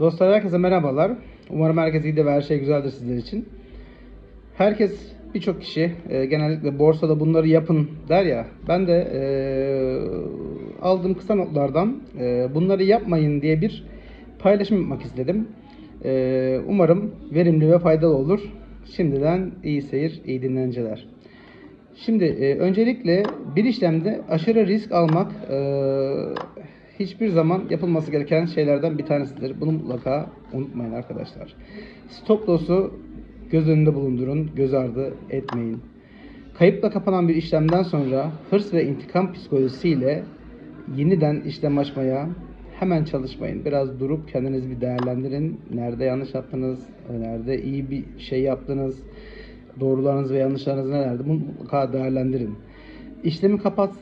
Dostlar herkese merhabalar. Umarım herkes iyi de ve her şey güzeldir sizler için. Herkes birçok kişi e, genellikle borsada bunları yapın der ya. Ben de e, aldığım kısa notlardan e, bunları yapmayın diye bir paylaşım yapmak istedim. E, umarım verimli ve faydalı olur. Şimdiden iyi seyir, iyi dinlenceler. Şimdi e, öncelikle bir işlemde aşırı risk almak e, hiçbir zaman yapılması gereken şeylerden bir tanesidir. Bunu mutlaka unutmayın arkadaşlar. Stop loss'u göz önünde bulundurun, göz ardı etmeyin. Kayıpla kapanan bir işlemden sonra hırs ve intikam psikolojisiyle yeniden işlem açmaya hemen çalışmayın. Biraz durup kendinizi bir değerlendirin. Nerede yanlış yaptınız, nerede iyi bir şey yaptınız, doğrularınız ve yanlışlarınız nelerdi? Bunu mutlaka değerlendirin. İşlemi kapat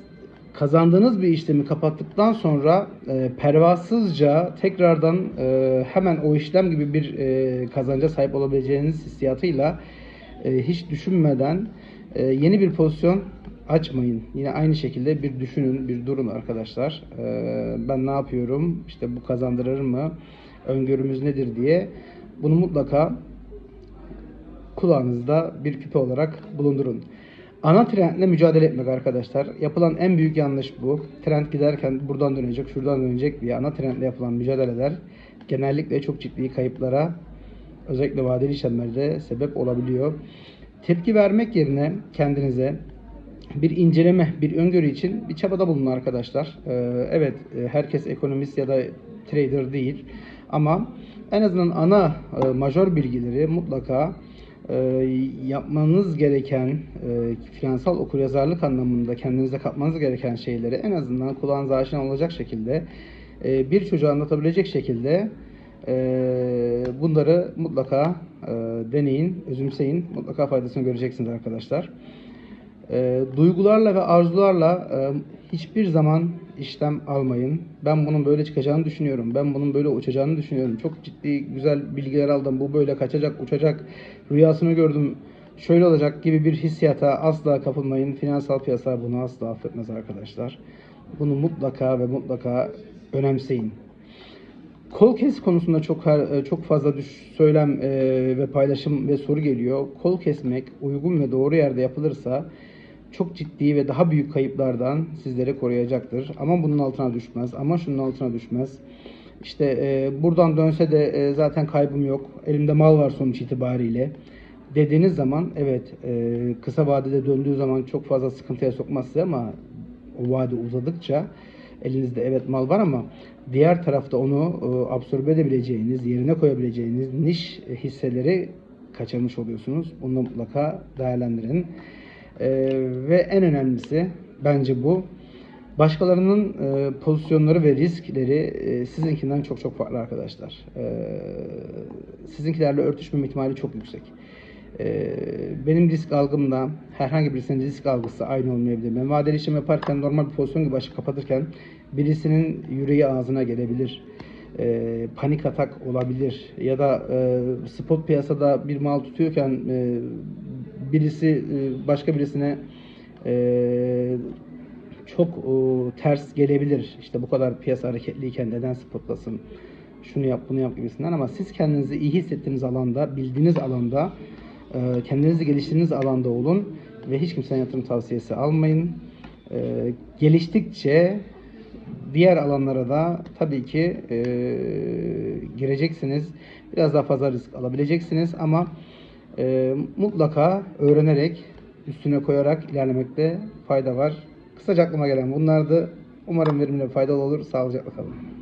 kazandığınız bir işlemi kapattıktan sonra e, pervasızca tekrardan e, hemen o işlem gibi bir e, kazanca sahip olabileceğiniz hissiyatıyla e, hiç düşünmeden e, yeni bir pozisyon açmayın. Yine aynı şekilde bir düşünün, bir durun arkadaşlar. E, ben ne yapıyorum? İşte bu kazandırır mı? Öngörümüz nedir diye bunu mutlaka kulağınızda bir küpe olarak bulundurun. Ana trendle mücadele etmek arkadaşlar. Yapılan en büyük yanlış bu. Trend giderken buradan dönecek, şuradan dönecek diye ana trendle yapılan mücadeleler genellikle çok ciddi kayıplara özellikle vadeli işlemlerde sebep olabiliyor. Tepki vermek yerine kendinize bir inceleme, bir öngörü için bir çabada bulunun arkadaşlar. Ee, evet, e, herkes ekonomist ya da trader değil. Ama en azından ana e, majör bilgileri mutlaka yapmanız gereken e, finansal okuryazarlık anlamında kendinize katmanız gereken şeyleri en azından kulağınıza aşina olacak şekilde e, bir çocuğa anlatabilecek şekilde e, bunları mutlaka e, deneyin, özümseyin. Mutlaka faydasını göreceksiniz arkadaşlar. E, duygularla ve arzularla e, hiçbir zaman işlem almayın. Ben bunun böyle çıkacağını düşünüyorum. Ben bunun böyle uçacağını düşünüyorum. Çok ciddi güzel bilgiler aldım. Bu böyle kaçacak, uçacak. Rüyasını gördüm. Şöyle olacak gibi bir hissiyata asla kapılmayın. Finansal piyasa bunu asla affetmez arkadaşlar. Bunu mutlaka ve mutlaka önemseyin. Kol kes konusunda çok her- çok fazla düş, söylem e, ve paylaşım ve soru geliyor. Kol kesmek uygun ve doğru yerde yapılırsa çok ciddi ve daha büyük kayıplardan sizleri koruyacaktır. Ama bunun altına düşmez. Ama şunun altına düşmez. İşte e, buradan dönse de e, zaten kaybım yok. Elimde mal var sonuç itibariyle. Dediğiniz zaman evet e, kısa vadede döndüğü zaman çok fazla sıkıntıya sokmaz sizi ama o vade uzadıkça elinizde evet mal var ama diğer tarafta onu e, absorbe edebileceğiniz, yerine koyabileceğiniz niş hisseleri kaçırmış oluyorsunuz. Bunu mutlaka değerlendirin. E, ve en önemlisi bence bu. Başkalarının e, pozisyonları ve riskleri e, sizinkinden çok çok farklı arkadaşlar. E, sizinkilerle örtüşmeme ihtimali çok yüksek. E, benim risk algımda herhangi birisinin risk algısı aynı olmayabilir. Ben vadeli işlem yaparken normal bir pozisyon gibi açıp kapatırken birisinin yüreği ağzına gelebilir. E, panik atak olabilir ya da e, spot piyasada bir mal tutuyorken e, birisi e, başka birisine e, çok e, ters gelebilir. İşte bu kadar piyasa hareketliyken neden spotlasın? Şunu yap, bunu yap gibisinden ama siz kendinizi iyi hissettiğiniz alanda, bildiğiniz alanda, kendinizi geliştirdiğiniz alanda olun ve hiç kimsenin yatırım tavsiyesi almayın. Geliştikçe diğer alanlara da tabii ki gireceksiniz. Biraz daha fazla risk alabileceksiniz ama e, mutlaka öğrenerek, üstüne koyarak ilerlemekte fayda var. Kısaca aklıma gelen bunlardı. Umarım verimli ve faydalı olur. Sağlıcakla kalın.